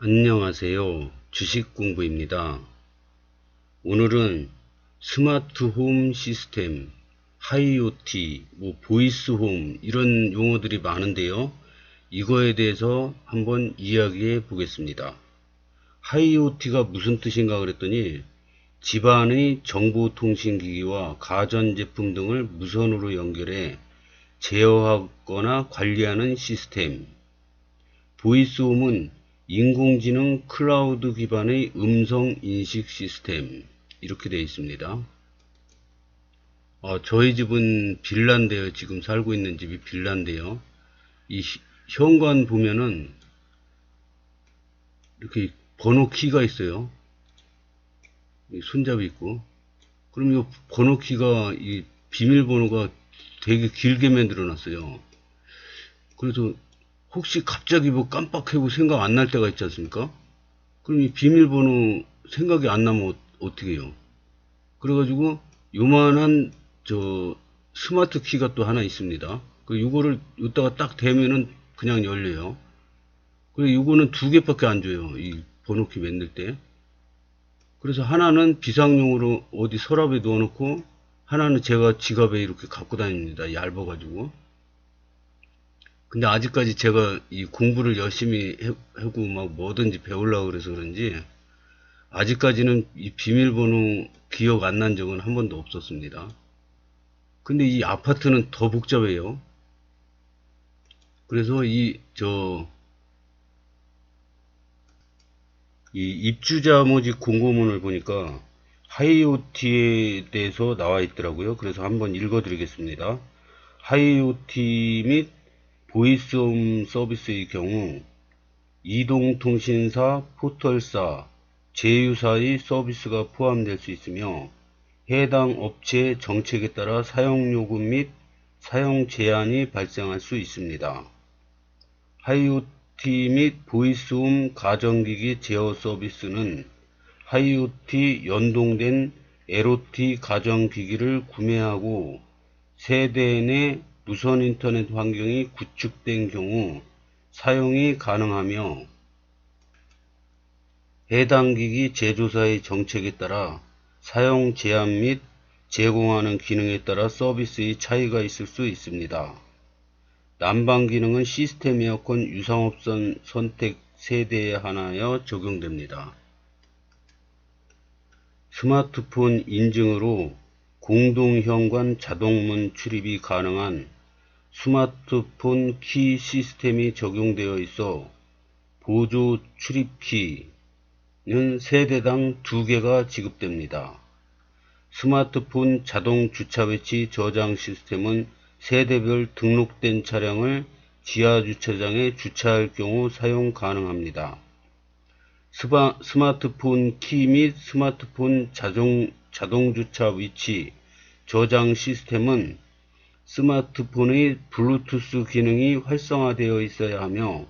안녕하세요. 주식 공부입니다. 오늘은 스마트 홈 시스템, 하이오티, 뭐 보이스 홈 이런 용어들이 많은데요. 이거에 대해서 한번 이야기해 보겠습니다. 하이오티가 무슨 뜻인가 그랬더니 집안의 정보통신기기와 가전제품 등을 무선으로 연결해 제어하거나 관리하는 시스템. 보이스홈은 인공지능 클라우드 기반의 음성 인식 시스템 이렇게 되어 있습니다. 어, 저희 집은 빌라인데요. 지금 살고 있는 집이 빌라인데요. 이 히- 현관 보면은 이렇게 번호 키가 있어요. 이 손잡이 있고. 그럼 이 번호 키가 이 비밀번호가 되게 길게 만들어 놨어요. 그래서 혹시 갑자기 뭐 깜빡하고 생각 안 날 때가 있지 않습니까? 그럼 이 비밀번호 생각이 안 나면 어- 어떻게 해요? 그래가지고 요만한 저 스마트 키가 또 하나 있습니다. 그 요거를 요다가 딱 대면은 그냥 열려요. 그리고 요거는 두 개밖에 안 줘요. 이 번호키 만들 때. 그래서 하나는 비상용으로 어디 서랍에 넣어놓고 하나는 제가 지갑에 이렇게 갖고 다닙니다. 얇아가지고. 근데 아직까지 제가 이 공부를 열심히 해- 하고 막 뭐든지 배우려고 그래서 그런지 아직까지는 이 비밀번호 기억 안 난 적은 한 번도 없었습니다. 근데 이 아파트는 더 복잡해요. 그래서 이, 저, 이 입주자 모집 공고문을 보니까 하이오티에 대해서 나와 있더라고요. 그래서 한번 읽어 드리겠습니다. 하이오티 및 보이스홈 서비스의 경우 이동통신사, 포털사, 제휴사의 서비스가 포함될 수 있으며 해당 업체의 정책에 따라 사용요금 및 사용 제한이 발생할 수 있습니다. 하이오티 및 보이스홈 가전기기 제어 서비스는 하이오티 연동된 LOT 가전기기를 구매하고 세대 내 무선 인터넷 환경이 구축된 경우 사용이 가능하며 해당 기기 제조사의 정책에 따라 사용 제한 및 제공하는 기능에 따라 서비스의 차이가 있을 수 있습니다. 난방 기능은 시스템 에어컨 유상업선 선택 세대에 한하여 적용됩니다. 스마트폰 인증으로 공동 현관 자동문 출입이 가능한 스마트폰 키 시스템이 적용되어 있어 보조 출입키는 세대당 2개가 지급됩니다. 스마트폰 자동 주차 위치 저장 시스템은 세대별 등록된 차량을 지하 주차장에 주차할 경우 사용 가능합니다. 스마, 스마트폰 키 및 스마트폰 자동, 자동 주차 위치 저장 시스템은 스마트폰의 블루투스 기능이 활성화되어 있어야 하며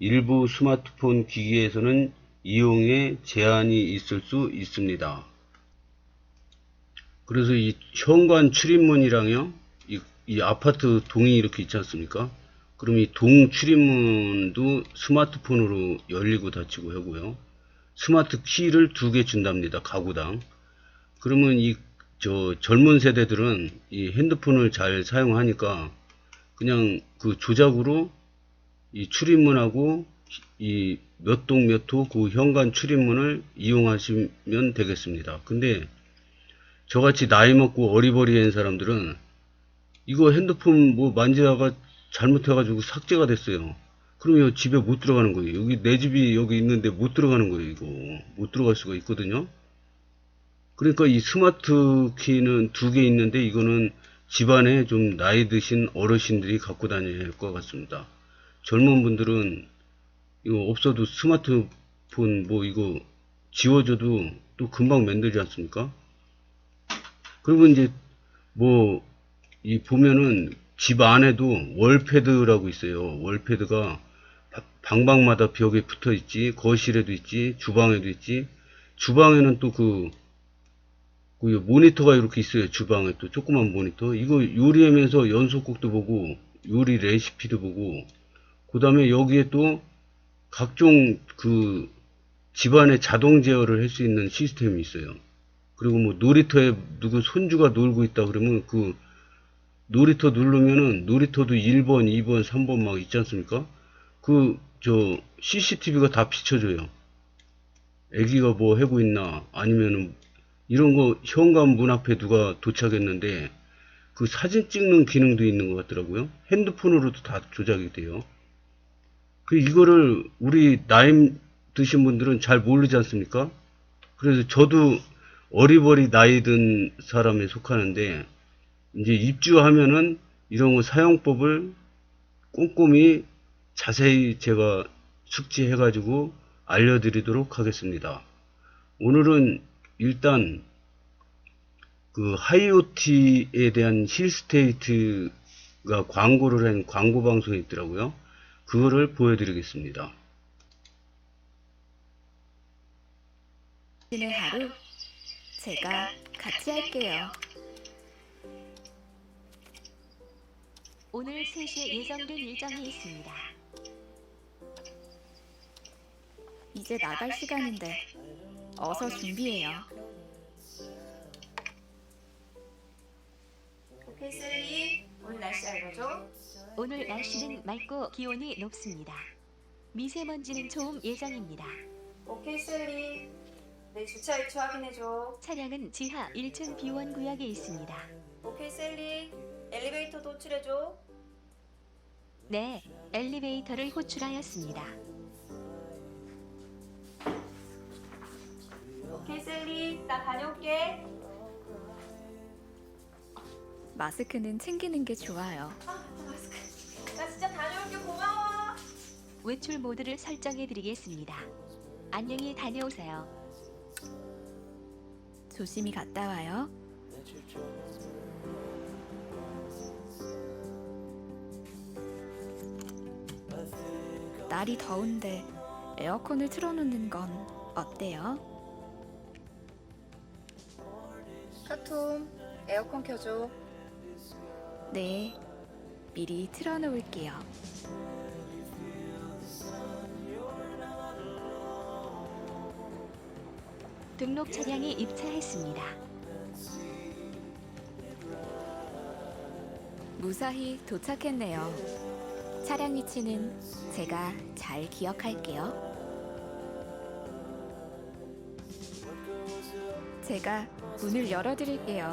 일부 스마트폰 기기에서는 이용에 제한이 있을 수 있습니다. 그래서 이 현관 출입문이랑요, 이, 이 아파트 동이 이렇게 있지 않습니까? 그럼 이 동 출입문도 스마트폰으로 열리고 닫히고 하고요. 스마트 키를 두 개 준답니다. 가구당. 그러면 이, 저, 젊은 세대들은 이 핸드폰을 잘 사용하니까 그냥 그 조작으로 이 출입문하고 이 몇 동 몇 호 그 현관 출입문을 이용하시면 되겠습니다. 근데 저같이 나이 먹고 어리버리한 사람들은 이거 핸드폰 뭐 만지다가 잘못해가지고 삭제가 됐어요. 그러면 집에 못 들어가는 거예요. 여기 내 집이 여기 있는데 못 들어가는 거예요. 이거 못 들어갈 수가 있거든요. 그러니까 이 스마트 키는 두 개 있는데 이거는 집안에 좀 나이 드신 어르신들이 갖고 다녀야 할 것 같습니다. 젊은 분들은 이거 없어도 스마트폰 뭐 이거 지워줘도 또 금방 만들지 않습니까? 그리고 이제 뭐 이 보면은 집 안에도 월패드라고 있어요. 월패드가 바- 방방마다 벽에 붙어 있지, 거실에도 있지, 주방에도 있지. 주방에는 또 그, 그 모니터가 이렇게 있어요. 주방에 또 조그만 모니터. 이거 요리하면서 연속곡도 보고, 요리 레시피도 보고, 그 다음에 여기에 또 각종 그 집안에 자동 제어를 할 수 있는 시스템이 있어요. 그리고 뭐 놀이터에 누구 손주가 놀고 있다 그러면 그 놀이터 누르면은 놀이터도 1번, 2번, 3번 막 있지 않습니까? 그 저 CCTV가 다 비춰줘요. 애기가 뭐 하고 있나 아니면은 이런 거 현관 문 앞에 누가 도착했는데 그 사진 찍는 기능도 있는 것 같더라고요. 핸드폰으로도 다 조작이 돼요. 그 이거를 우리 나이 드신 분들은 잘 모르지 않습니까? 그래서 저도 어리버리 나이 든 사람에 속하는데 이제 입주하면은 이런 거 사용법을 꼼꼼히 자세히 제가 숙지해 가지고 알려드리도록 하겠습니다. 오늘은 일단 그 하이오티에 대한 힐스테이트가 광고를 한 광고 방송이 있더라고요. 그거를 보여드리겠습니다. 오늘 하루 제가 같이 할게요. 오늘 3시에 예정된 일정이 있습니다. 이제 나갈 시간인데 어서 준비해요. 오케이 셀리 오늘 날씨 알려줘 오늘 날씨는 맑고 기온이 높습니다. 미세먼지는 좋음 예정입니다. 오케이 셀리 내 주차 위치 확인해줘 차량은 지하 1층 비원 구역에 있습니다. 오케이 셀리 엘리베이터 도출해줘 네, 엘리베이터를 호출하였습니다. 셀리 나 다녀올게 마스크는 챙기는 게 좋아요. 아 마스크 나 진짜 다녀올게 고마워 외출 모드를 설정해 드리겠습니다. 안녕히 다녀오세요. 조심히 갔다 와요. 날이 더운데 에어컨을 틀어놓는 건 어때요? 카톰 에어컨 켜줘 네, 미리 틀어놓을게요. 등록 차량이 입차했습니다. 무사히 도착했네요. 차량 위치는 제가 잘 기억할게요. 제가 문을 열어드릴게요.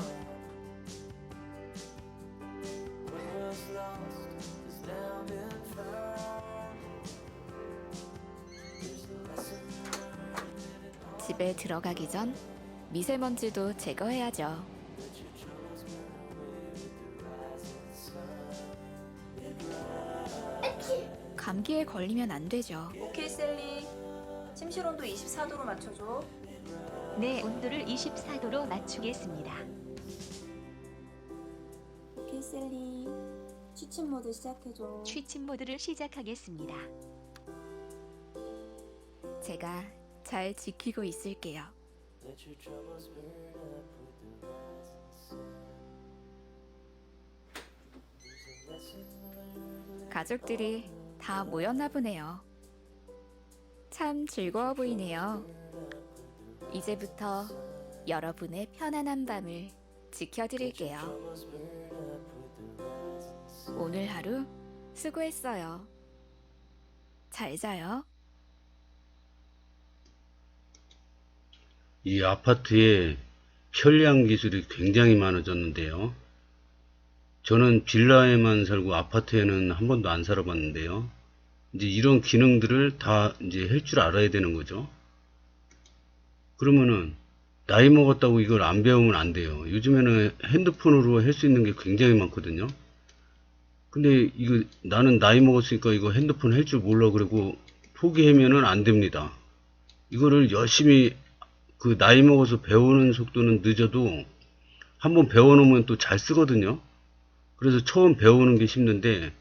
집에 들어가기 전 미세먼지도 제거해야죠. 감기에 걸리면 안 되죠. 오케이 셀리 침실 온도 24도로 맞춰줘 네, 온도를 24도로 맞추겠습니다. 오케이 셀리 취침 모드 시작해줘 취침 모드를 시작하겠습니다. 제가 잘 지키고 있을게요. 가족들이 다 모였나 보네요. 참 즐거워 보이네요. 이제부터 여러분의 편안한 밤을 지켜드릴게요. 오늘 하루 수고했어요. 잘 자요. 이 아파트에 편리한 기술이 굉장히 많아졌는데요. 저는 빌라에만 살고 아파트에는 한 번도 안 살아봤는데요. 이제 이런 기능들을 다 이제 할 줄 알아야 되는 거죠. 그러면은 나이 먹었다고 이걸 안 배우면 안 돼요. 요즘에는 핸드폰으로 할 수 있는 게 굉장히 많거든요. 근데 이거 나는 나이 먹었으니까 이거 핸드폰 할 줄 몰라 그러고 포기하면은 안 됩니다. 이거를 열심히 그 나이 먹어서 배우는 속도는 늦어도 한번 배워놓으면 또 잘 쓰거든요. 그래서 처음 배우는 게 힘든데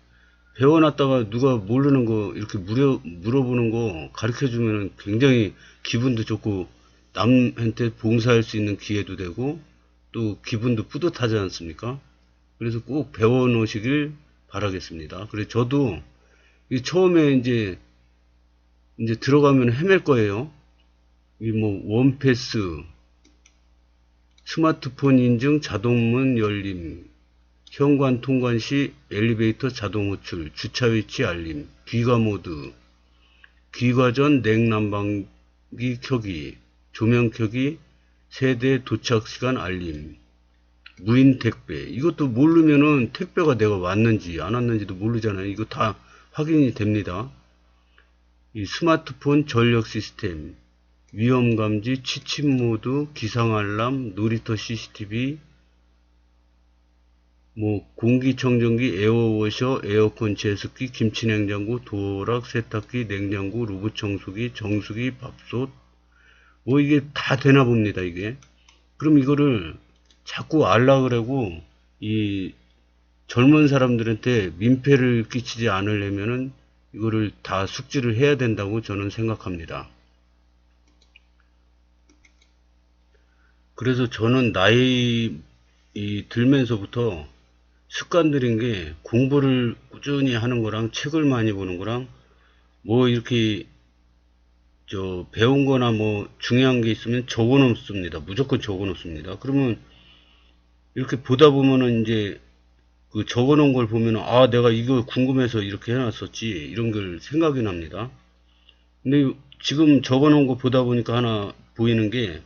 배워놨다가 누가 모르는 거 이렇게 물어, 물어보는 거 가르쳐 주면 굉장히 기분도 좋고 남한테 봉사할 수 있는 기회도 되고 또 기분도 뿌듯하지 않습니까? 그래서 꼭 배워 놓으시길 바라겠습니다. 그래서 저도 이 처음에 이제 이제 들어가면 헤맬 거예요. 이 뭐 원패스, 스마트폰 인증 자동문 열림, 현관 통관 시 엘리베이터 자동 호출, 주차 위치 알림, 귀가 모드, 귀가 전 냉난방기 켜기, 조명 켜기, 세대 도착 시간 알림, 무인 택배. 이것도 모르면은 택배가 내가 왔는지 안 왔는지도 모르잖아요. 이거 다 확인이 됩니다. 이 스마트폰 전력 시스템, 위험 감지, 취침 모드, 기상 알람, 놀이터 CCTV, 뭐 공기청정기, 에어워셔, 에어컨 제습기, 김치냉장고, 도어락, 세탁기, 냉장고, 로봇 청소기, 정수기, 밥솥, 뭐 이게 다 되나 봅니다, 이게. 그럼 이거를 자꾸 알라 그러고 이 젊은 사람들한테 민폐를 끼치지 않으려면은 이거를 다 숙지를 해야 된다고 저는 생각합니다. 그래서 저는 나이 이 들면서부터 습관들인 게 공부를 꾸준히 하는 거랑 책을 많이 보는 거랑 뭐 이렇게 저 배운 거나 뭐 중요한 게 있으면 적어 놓습니다. 무조건 적어 놓습니다. 그러면 이렇게 보다 보면은 이제 그 적어 놓은 걸 보면은 아 내가 이거 궁금해서 이렇게 해놨었지 이런 걸 생각이 납니다. 근데 지금 적어 놓은 거 보다 보니까 하나 보이는 게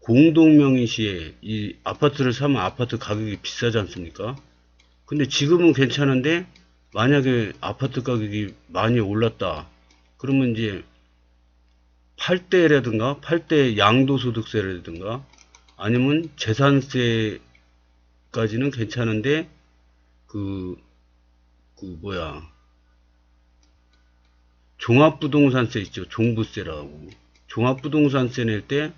공동명의 시에 이 아파트를 사면 아파트 가격이 비싸지 않습니까? 근데 지금은 괜찮은데 만약에 아파트 가격이 많이 올랐다. 그러면 이제 팔 때라든가 팔때 양도소득세라든가 아니면 재산세까지는 괜찮은데 그, 그 뭐야 종합부동산세 있죠 종부세라고 종합부동산세 낼 때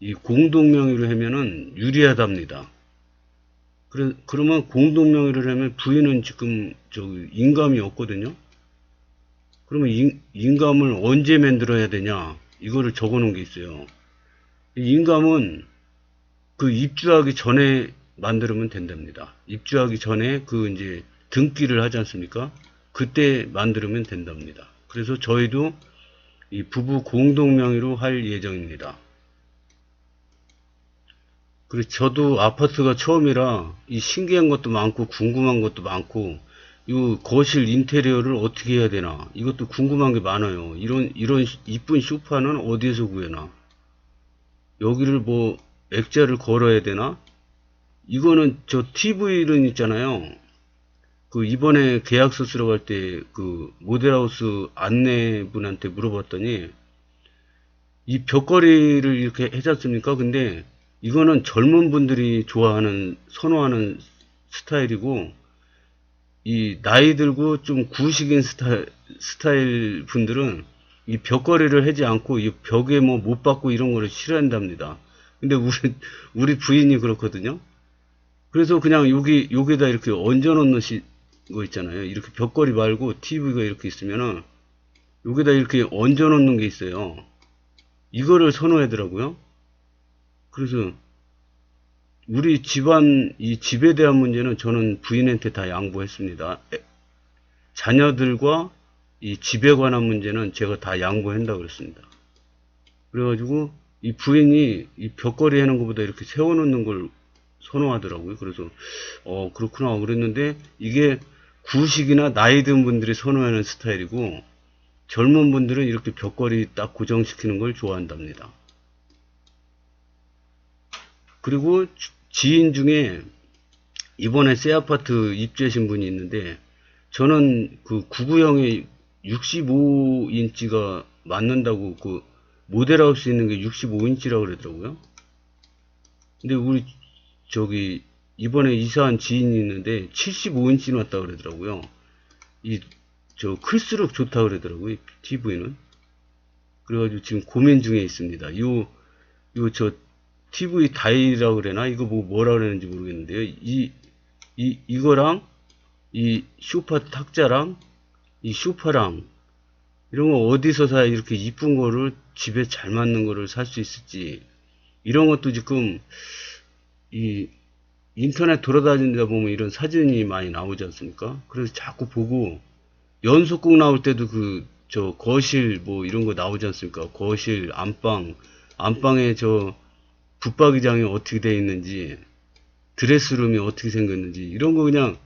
이 공동명의로 하면은 유리하답니다. 그래, 그러면 공동명의를 하면 부인은 지금 저 인감이 없거든요. 그러면 인, 인감을 언제 만들어야 되냐? 이거를 적어 놓은 게 있어요. 이 인감은 그 입주하기 전에 만들면 된답니다. 입주하기 전에 그 이제 등기를 하지 않습니까? 그때 만들면 된답니다. 그래서 저희도 이 부부 공동 명의로 할 예정입니다. 그리고 저도 아파트가 처음이라 이 신기한 것도 많고 궁금한 것도 많고 이 거실 인테리어를 어떻게 해야 되나 이것도 궁금한 게 많아요. 이런 이런 이쁜 소파는 어디에서 구해나? 여기를 뭐 액자를 걸어야 되나? 이거는 저 TV는 있잖아요. 그 이번에 계약서 쓰러 갈 때 그 모델하우스 안내분한테 물어봤더니 이 벽걸이를 이렇게 해지 않습니까? 근데 이거는 젊은 분들이 좋아하는 선호하는 스타일이고 이 나이 들고 좀 구식인 스타일, 스타일 분들은 이 벽걸이를 하지 않고 이 벽에 뭐 못 박고 이런 거를 싫어한답니다. 근데 우리 우리 부인이 그렇거든요. 그래서 그냥 여기 여기다 이렇게 얹어 놓는 시, 거 있잖아요. 이렇게 벽걸이 말고 TV가 이렇게 있으면은 여기다 이렇게 얹어 놓는 게 있어요. 이거를 선호하더라고요. 그래서 우리 집안 이 집에 대한 문제는 저는 부인한테 다 양보했습니다. 에, 자녀들과 이 집에 관한 문제는 제가 다 양보한다 그랬습니다. 그래가지고 이 부인이 이 벽걸이 하는 것보다 이렇게 세워놓는 걸 선호하더라고요. 그래서 어 그렇구나 그랬는데 이게 구식이나 나이 든 분들이 선호하는 스타일이고 젊은 분들은 이렇게 벽걸이 딱 고정시키는 걸 좋아한답니다. 그리고 주- 지인 중에 이번에 새 아파트 입주하신 분이 있는데 저는 그 구구형의 65인치가 맞는다고 그 모델하우스 있는 게 65인치라고 그러더라고요. 근데 우리 저기 이번에 이사한 지인이 있는데 75인치 맞다 그러더라고요. 이 저 클수록 좋다 그러더라고요. TV는. 그래가지고 지금 고민 중에 있습니다. 요 요 저 TV 다이라고 그래나 이거 뭐 뭐라 그러는지 모르겠는데요. 이 이 이거랑 이 쇼파 탁자랑 이 쇼파랑 이런 거 어디서 사야 이렇게 이쁜 거를 집에 잘 맞는 거를 살 수 있을지 이런 것도 지금 이 인터넷 돌아다니다 보면 이런 사진이 많이 나오지 않습니까? 그래서 자꾸 보고 연속곡 나올 때도 그 저 거실 뭐 이런 거 나오지 않습니까? 거실, 안방, 안방에 저 붙박이장이 어떻게 되어 있는지, 드레스룸이 어떻게 생겼는지 이런 거 그냥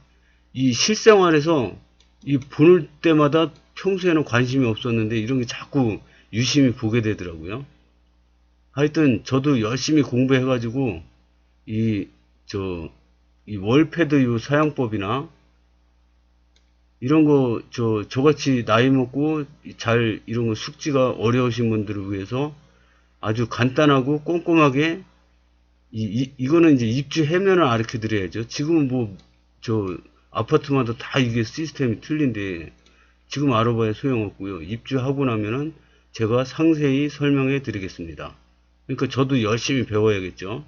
이 실생활에서 이볼 때마다 평소에는 관심이 없었는데 이런 게 자꾸 유심히 보게 되더라고요. 하여튼 저도 열심히 공부해 가지고 이 저 이 월패드 요 사용법이나 이런 거 저 저같이 나이 먹고 잘 이런 거 숙지가 어려우신 분들을 위해서 아주 간단하고 꼼꼼하게 이, 이 이거는 이제 입주 해면을 알려 드려야죠. 지금은 뭐 저 아파트마다 다 이게 시스템이 틀린데 지금 알아봐야 소용없고요. 입주하고 나면은 제가 상세히 설명해 드리겠습니다. 그러니까 저도 열심히 배워야겠죠.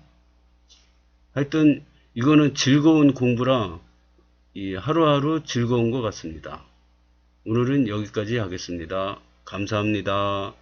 하여튼 이거는 즐거운 공부라 이 하루하루 즐거운 것 같습니다. 오늘은 여기까지 하겠습니다. 감사합니다.